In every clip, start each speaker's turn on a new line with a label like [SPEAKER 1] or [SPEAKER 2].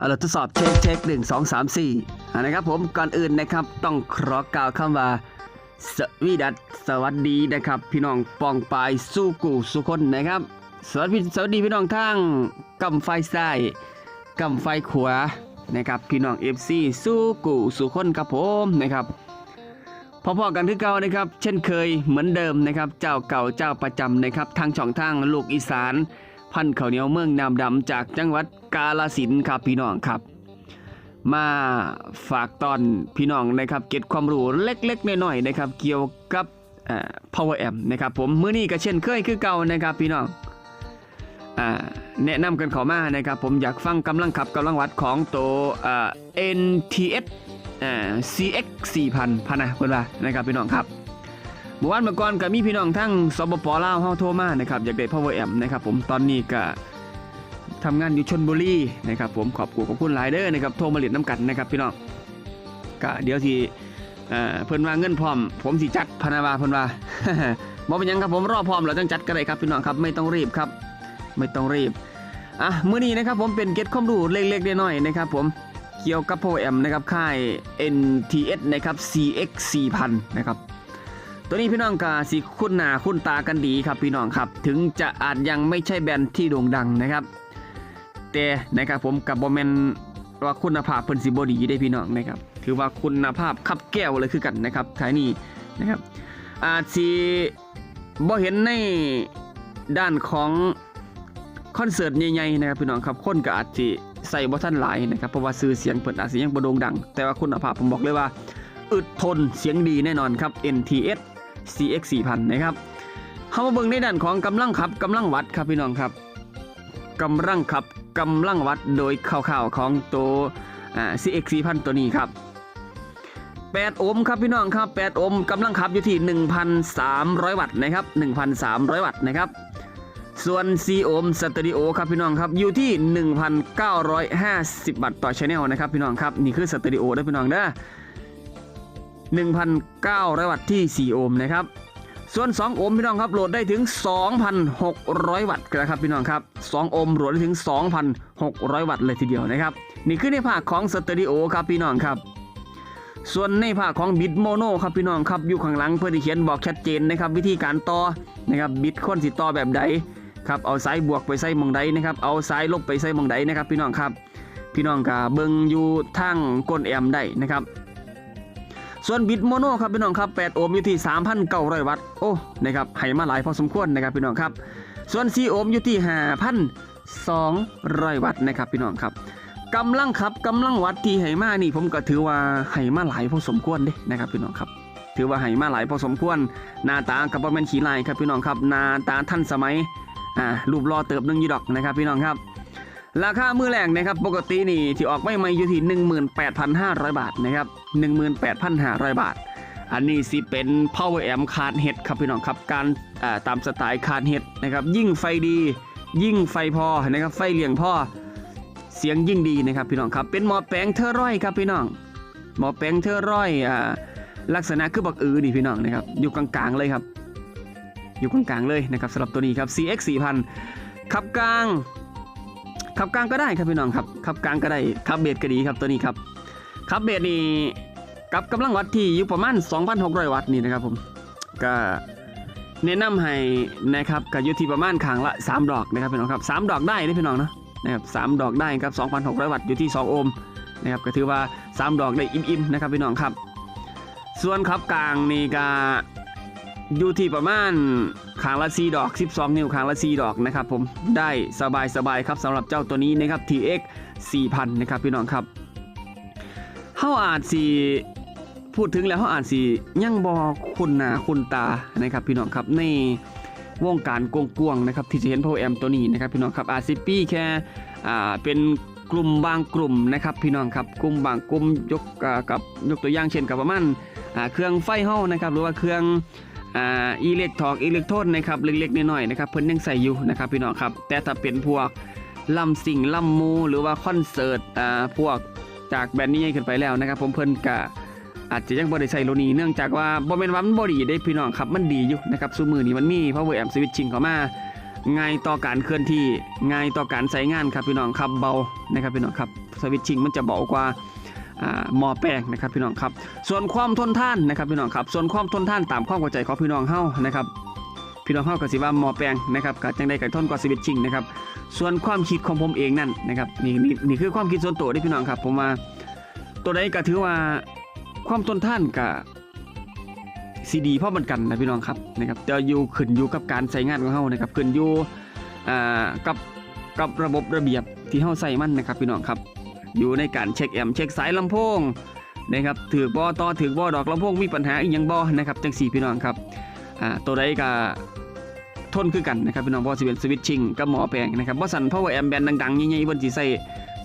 [SPEAKER 1] เอาเราทดสอบเช็คเช็คหนึ่งสองสามสี่นะครับผมก่อนอื่นนะครับต้องขอกล่าวคำว่า สวีดัสสวัสดีนะครับ พี่น้องปองปายสู้กูสุคนนะครับ สวัสดีสวัสดีพี่น้องทางกำไฟซ้ายกำไฟขวานะครับ พี่น้องเอฟซีสู้กูสุคนครับผมนะครับพอๆกันคือเก่านะครับ เช่นเคยเหมือนเดิมนะครับ เจ้าเก่าเจ้าประจำนะครับทางช่องทางลูกอีสาน พันธุ์ข้าวเหนียวเมืองนามดำจากจังหวัดกาลสินครับพี่น้องครับ มาฝากตอนพี่น้องนะครับเก็บความรู้เล็กๆน้อยๆนะครับ เกี่ยวกับ power amp นะครับผมมื้อนี้ก็เช่นเคยคือเก่านะครับพี่น้องแนะนำกันข้ามานะครับ ผมอยากฟังกำลังขับกำลังวัดของตัวอ่า NTS CX 4000พะนนะเพิ่นว่านะครับพี่น้องครับ เมื่อวานเมื่อก่อนก็มีพี่น้องทั้งสปปลาวเฮาโทรมานะครับอยากได้ power amp นะครับผมตอนนี้ก็ทำงานอยู่ชนบุรีนะครับผมขอบคุณขอบคุณหลายเด้อนะครับโทรมาเรียนน้ำกันนะครับพี่น้องก็เดี๋ยวสิเอ่อเพิ่นว่าเงินพร้อม ผมสิจัดพนาวาเพิ่นว่าบ่เป็นยังครับผมรอพร้อมแล้วจังจัดก็ได้ครับพี่น้องครับไม่ต้องรีบครับ ไม่ต้องรีบอะมื้อนี้นะครับผมเป็นเก็ตความรู้เล็กๆน้อยๆนะครับผมเกี่ยวกับ Pro M นะครับค่าย NTS นะครับ CX 4000นะครับ ตัวนี้พี่น้องก็สิคุ้นหน้าคุ้นตากันดีครับพี่น้องครับ ถึงจะอาจยังไม่ใช่แบรนด์ที่โด่งดังนะครับ แต่นะครับผมกับบอมเมนว่าคุณภาพเพิ่นสิบดีได้พี่น้องนะครับถือว่าคุณภาพขับแก้วเลยคือกันนะครับท้ายนี้นะครับ อาจสิบ่เห็นในด้านของคอนเสิร์ตใหญ่ๆนะครับพี่น้องครับคนก็อาจสิใส่บ่ทันหลายนะครับเพราะว่าชื่อเสียงเพิ่นอาจสิยังบ่โด่งดัง แต่ว่าคุณภาพผมบอกเลยว่า อึดทนเสียงดีแน่นอนครับ NTS CX 4000นะครับเข้ามาเบิ่งในด้านของกำลังขับกำลังวัดครับพี่น้องครับกำลังขับกำลังวัดโดยคร่าวๆของตัวอ่า CX 4000ตัวนี้ครับ8โอห์มครับพี่น้องครับ8โอห์มกำลังขับอยู่ที่ 1,300 วัตต์นะครับ 1,300 วัตต์นะครับ ส่วน4โอห์มสเตอริโอครับพี่น้องครับอยู่ที่ 1,950 วัตต์ต่อชแนลนะครับพี่น้องครับนี่คือสเตอริโอเด้อพี่น้องเด้อ 1,900 วัตต์ที่ 4 โอห์มนะครับ ส่วน 2 โอห์มพี่น้องครับโหลดได้ถึง 2,600 วัตต์นะครับพี่น้องครับ 2 โอห์มโหลดได้ถึง 2,600 วัตต์เลยทีเดียวนะครับ นี่คือในภาคของสเตอริโอครับพี่น้องครับ ส่วนในภาคของบิดโมโนครับพี่น้องครับอยู่ข้างหลังเพื่อที่เขียนบอกชัดเจนนะครับวิธีการต่อนะครับบิดค้นสิต่อแบบใดครับเอาสายบวกไปใส่มองใดนะครับเอาสายลบไปใส่มองใดนะครับพี่น้องครับ พี่น้องกาเบิงอยู่ทางก้นแอมได้นะครับ ส่วนบิดโมโนครับพี่น้องครับ8โอห์มอยู่ที่ 3,900 วัตต์โอ้นะครับให้มาหลายพอสมควรนะครับพี่น้องครับ ส่วน4โอห์มอยู่ที่ 5,200 วัตต์นะครับพี่น้องครับกำลังขับกำลังวัดที่ให้มานี่ ผมก็ถือว่าให้มาหลายพอสมควรเด้นะครับพี่น้องครับ ถือว่าให้มาหลายพอสมควร หน้าตากับบ่แม่นขี้ลายครับพี่น้องครับหน้าตาทันสมัยอ่ารูปรอเติบนึงยู่ดอกนะครับพี่น้องครับ ราคามือแรงนะครับปกตินี่ที่ออกไม่ไม่อยู่ที่18,500 บาทนะครับ18,500 บาท อันนี้สิเป็น power amp คาร์ดเห็ดครับพี่น้องครับการตามสไตล์คาร์ดเห็ดนะครับยิ่งไฟดี ยิ่งไฟพอนะครับไฟเลี้ยงพ่อเสียงยิ่งดีนะครับพี่น้องครับเป็นหมอแปลงเทอร์ร้อยครับพี่น้องหมอแปลงเทอร์ร้อยอ่าลักษณะคือบักอือนี่พี่น้องนะครับอยู่กลางๆเลยครับ อยู่กลางๆเลยนะครับสำหรับตัวนี้ครับ CX 4000ขับกลาง ขับกลางก็ได้ครับพี่น้องครับขับกลางก็ได้ขับเบสก็ดีครับตัวนี้ครับขับเบสนี่กับกำลังวัดที่อยู่ประมาณ 2,600 วัตต์นี่นะครับผมก็แนะนำให้นะครับก็อยู่ที่ประมาณข้างละ 3 ดอกนะครับพี่น้องครับ3ดอกได้นะพี่น้องเนาะนะครับ3ดอกได้ครับ2,600 วัตต์อยู่ที่ 2 โอห์มนะครับก็ถือว่า 3 ดอกได้อิ่มๆนะครับพี่น้องครับ ส่วนขับกลางนี่ก็อยู่ที่ประมาณ ขางละ4ดอก 12 นิ้วขางละ4ดอกนะครับผมได้สบายสบายครับสำหรับเจ้าตัวนี้นะครับ TX 4000 นะครับพี่น้องครับเฮาอาจสิพูดถึงแล้วเฮาอาจสิยังบ่คุณหน้าคุณตานะครับพี่น้องครับในวงการกวงๆนะครับที่จะเห็นโพแอมตัวนี้นะครับพี่น้องครับอาจสิปี้แค่อ่าเป็นกลุ่มบางกลุ่มนะครับพี่น้องครับกลุ่มบางกลุ่มยกกับยกตัวอย่างเช่นกับประมาณอ่าเครื่องไฟเฮานะครับหรือว่าเครื่อง อิเล็กทรอกอิเล็กโทรนนะครับเล็กๆน้อยๆนะครับเพิ่นยังใส่อยู่นะครับพี่น้องครับแต่ถ้าเป็นพวกลำสิ่งลำมูหรือว่าคอนเสิร์ตพวกจากแบรนด์นี้ขึ้นไปแล้วนะครับ ผมเพิ่นก็อาจจะยังบ่ได้ใส่โลนีเนื่องจากว่าบ่แม่นว่ามันบ่ดีได้พี่น้องครับมันดีอยู่นะครับซุมือนี้มันมี power amp switching เข้ามาง่ายต่อการเคลื่อนที่ง่ายต่อการใช้งานครับพี่น้องครับเบานะครับพี่น้องครับสวิตชิงมันจะเบากว่า หม้อแปลงนะครับพี่น้องครับ ส่วนความทนทานนะครับพี่น้องครับ ส่วนความทนทานตามความเข้าใจของพี่น้องเฮานะครับพี่น้องเฮาก็สิว่าหมอแปลงนะครับก็จังได้ก็ทนกว่าสวิตชิงนะครับส่วนความคิดของผมเองนั่นนะครับนี่นี่นี่คือความคิดส่วนตัวที่พี่น้องครับ ผมว่าตัวใดก็ถือว่าความทนทานกับซีดีพ่อมันกันนะพี่น้องครับนะครับจะอยู่ขึ้นอยู่กับการใช้งานของเฮานะครับขึ้นอยู่กับกับระบบระเบียบที่เฮาใส่มันนะครับพี่น้องครับ อยู่ในการเช็คแอมเช็คสายลำโพงนะครับถือบ่ต่อถือบ่ดอกลำโพงมีปัญหาอีกยังบ่นะครับจังสี่พี่น้องครับอ่าตัวใดก็ทนคือกันนะครับพี่น้องเพราะสิเป็นสวิตชิ่งกับหมอแปลงนะครับบ่สั่นเพราะว่าแอมแบนดังๆใหญ่ๆเพิ่นสิใส่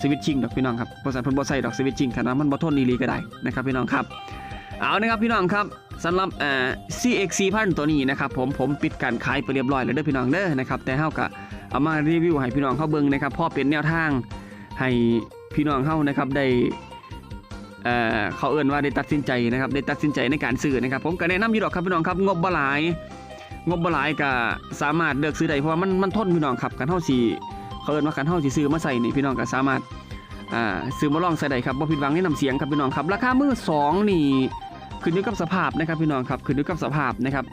[SPEAKER 1] สวิตชิ่งดอกพี่น้องครับบ่สั่นเพิ่นบ่ใส่ดอกสวิตชิ่งขนาดมันบ่ทนอีหลีก็ได้นะครับพี่น้องครับเอานะครับพี่น้องครับสำหรับเอ่อ CX 4000ตัวนี้นะครับผมผมปิดการขายไปเรียบร้อยแล้วเด้อพี่น้องเด้อนะครับแต่เฮาก็เอามารีวิวให้พี่น้องเฮาเบิ่งนะครับพอเป็นแนวทางให้ พี่น้องเฮานะครับได้เอ่อเขาเอิ้นว่าได้ตัดสินใจนะครับได้ตัดสินใจในการซื้อนะครับ ผมก็แนะนำอยู่ดอกครับพี่น้องครับงบบหลาย งบบหลายก็สามารถเลือกซื้อได้เพราะว่ามันมันทนพี่น้องครับกันเฮาสิเขาเอิ้นว่ากันเฮาสิซื้อมาใส่นี่พี่น้องก็สามารถซื้อมาลองใส่ได้ครับบ่ผิดหวังในน้ำเสียงครับพี่น้องครับราคามือสองนี่ขึ้นอยู่กับสภาพนะครับพี่น้องครับขึ้นอยู่กับสภาพนะครับ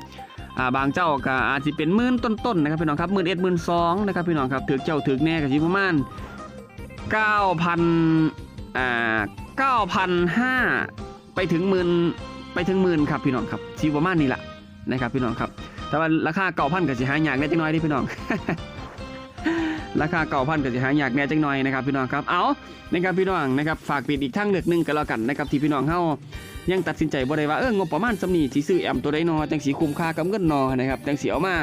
[SPEAKER 1] บางเจ้าก็อาจสิเป็นหมื่นต้นๆนะครับพี่น้องครับหมื่นเอ็ดหมื่นสองนะครับพี่น้องครับถือเจ้าถือแน่ก็สิประมาณ 9,000อ่า9,500ไปถึงหมื่นไปถึงหมื่นครับพี่น้องครับสิประมาณนี้ละนะครับพี่น้องครับ แต่ว่าราคาเก่าพันก็สิหายากแน่จังน้อยเดิพี่น้องราคาเก่าพันก็สิหายากแน่จังน้อยนะครับพี่น้องครับเอานะครับพี่น้องนะครับฝากปิดอีกทางเลือกหนึ่งก็แล้วกันนะครับที่พี่น้องเฮายังตัดสินใจบ่ได้ว่าเอองบประมาณสำนีสิซื้อแอมตัวใดนอจังสีคุ้มค่ากับเงินนอนะครับจังสีเอามา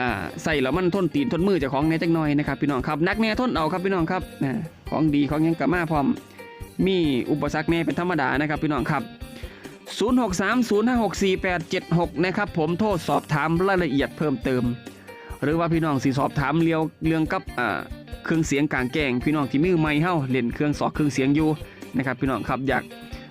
[SPEAKER 1] อ่าใส่แล้วมันทนตีนทนมือเจ้าของแน่จังน้อยนะครับพี่น้องครับนักแน่ทนเอาครับพี่น้องครับนะของดีของยังกะมาพร้อม มีอุปสรรคแน่เป็นธรรมดานะครับพี่น้องครับ 0630564876 นะครับผมโทษสอบถามรายละเอียดเพิ่มเติม หรือว่าพี่น้องสิสอบถามเรียวเรื่องกับอ่าเครื่องเสียงกลางแกงพี่น้องที่มือไม้เฮ้าเล่นเครื่องสอกเครื่องเสียงอยู่นะครับพี่น้องครับอยาก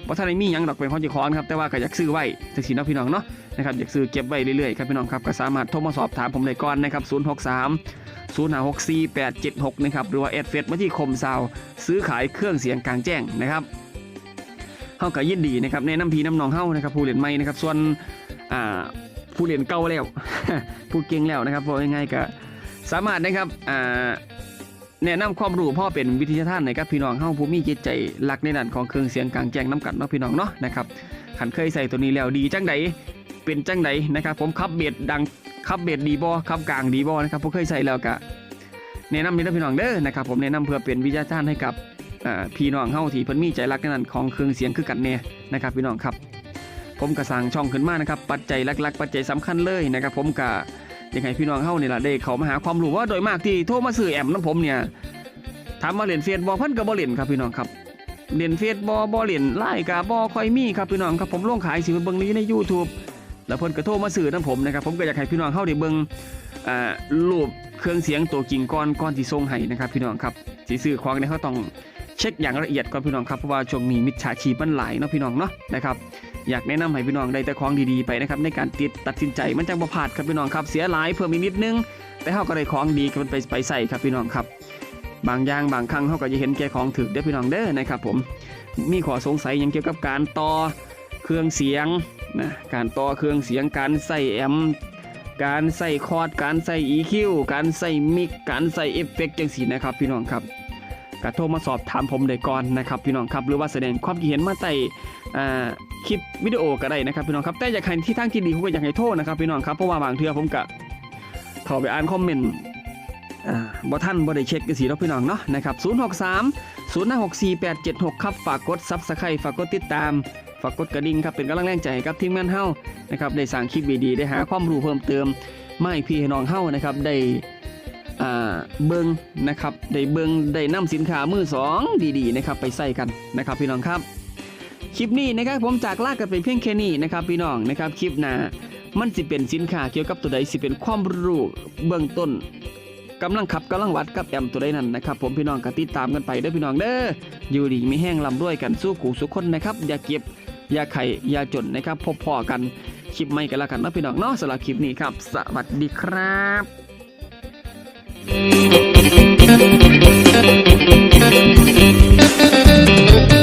[SPEAKER 1] บ่ทันได้มียังดอกเป็นของเจ้าของนครับแต่ว่าก็อยากซื้อไว้จังซี่เนาะพี่น้องเนาะนะครับอยากซื้อเก็บไว้เรื่อยๆครับพี่น้องครับก็สามารถโทรมาสอบถามผมได้ก่อนนะครับ063 0564 876นะครับหรือว่าแอดเฟซมาที่คมซาวซื้อขายเครื่องเสียงกลางแจ้งนะครับเฮาก็ยินดีนะครับแนะนำพีน้ำนองเฮานะครับผู้เรียนใหม่นะครับส่วนอ่าผู้เรียนเก่าแล้วผู้เก่งแล้วนะครับเพราะง่ายๆก็สามารถนะครับอ่า แนะนำความรู้พ่อเป็นวิทยาทานให้กับพี่น้องเฮาผู้มีจิตใจรักในด้านของเครื่องเสียงกลางแจ้งน้ำกันเนาะพี่น้องเนาะนะครับขันเคยใส่ตัวนี้แล้วดีจังใดเป็นจังใดนะครับ ผมขับเบียดดังขับเบียดดีบ่ขับกลางดีบ่นะครับผมเคยใส่แล้วก็แนะนำนี่นะพี่น้องเด้อนะครับผมแนะนำเพื่อเป็นวิทยาทานให้กับพี่น้องเฮาที่เพิ่นมีใจรักในนั้นของเครื่องเสียงคือกันแน่นะครับพี่น้องครับ ผมก็สร้างช่องขึ้นมานะครับปัจจัยหลักๆ ปัจจัยสำคัญเลยนะครับ ผมก็ ยังไงพี่น้องเฮานี่ล่ะได้เขามาหาความรู้ว่าโดยมากที่โทรมาซื้อแอมน้ำผมเนี่ยถามมาเล่นเฟซบ่เพิ่นก็บ่เล่นครับพี่น้องครับเล่นเฟซบ่บ่เล่นไลน์ก็บ่ค่อยมีครับพี่น้องครับผมลงขายสิเบิ่งนี้ใน YouTube แล้วเพิ่นก็โทรมาซื้อน้ำผมนะครับผมก็อยากให้พี่น้องเฮาได้เบิ่งอ่ารูปเครื่องเสียงตัวจริงก่อนก่อนที่ส่งให้นะครับพี่น้องครับสิซื้อของเนี่ยเขาต้องเช็คอย่างละเอียดก่อนพี่น้องครับเพราะว่าช่วงนี้มิจฉาชีพมันหลายเนาะพี่น้องเนาะนะครับ อยากแนะนำให้พี่น้องได้แต่ของดีๆไปนะครับในการติดตัดสินใจมันจังบ่พลาดครับพี่น้องครับเสียหลายเพิ่มอีกนิดนึง แต่เฮาก็ได้ของดีกันไปไปใส่ครับพี่น้องครับ บางอย่างบางครั้งเฮาก็จะเห็นแก่ของถึกเด้พี่น้องเด้อนะครับผมมีข้อสงสัยยังเกี่ยวกับการต่อเครื่องเสียงนะการต่อเครื่องเสียงการใส่แอมการใส่คอร์ดการใส่ EQ การใส่มิกการใส่เอฟเฟกต์จังซี่นะครับพี่น้องครับ ก็โทรมาสอบถามผมได้ก่อนนะครับพี่น้องครับหรือว่าแสดงความคิดเห็นมาใต้อ่คลิปวิดีโอก็ได้นะครับพี่น้องครับแต่อยากให้ที่ทางที่ดีผมก็อยากให้โทษนะครับพี่น้องครับเพราะว่าบางเทื่อผมก็เข้าไปอ่านคอมเมนต์บ่ท่านบ่ได้เช็คกันสิเนาพี่น้องเนาะนะครับ063 0564 876 ครับ ฝากกด Subscribe ฝากกดติดตาม ฝากกดกระดิ่งครับ เป็นกำลังแรงใจให้กับทีมงานเฮานะครับได้สร้างคลิปดีๆได้หาความรู้เพิ่มเติมไม่พี่น้องเฮานะครับได้ เบิงนะครับได้เบิงได้นำสินค้ามือสองดีๆนะครับไปใส่กันนะครับพี่น้องครับ คลิปนี้นะครับผมจากลากันไปเพียงแค่นี้นะครับพี่น้องนะครับคลิปหน้ามันสิเป็นสินค้าเกี่ยวกับตัวใดสิเป็นความรู้เบื้องต้นกำลังขับกำลังวัดกับแอมตัวใดนั้นนะครับผมพี่น้องก็ติดตามกันไปเด้อพี่น้องเด้ออยู่ดีไม่แห้งลำด้วยกันสู้กูสุขคนนะครับอย่าเก็บอย่าไข่อย่าจนนะครับพบพอกันคลิปใหม่กันแล้วกันนะพี่น้องเนาะสำหรับคลิปนี้ครับ สวัสดีครับ Thank you.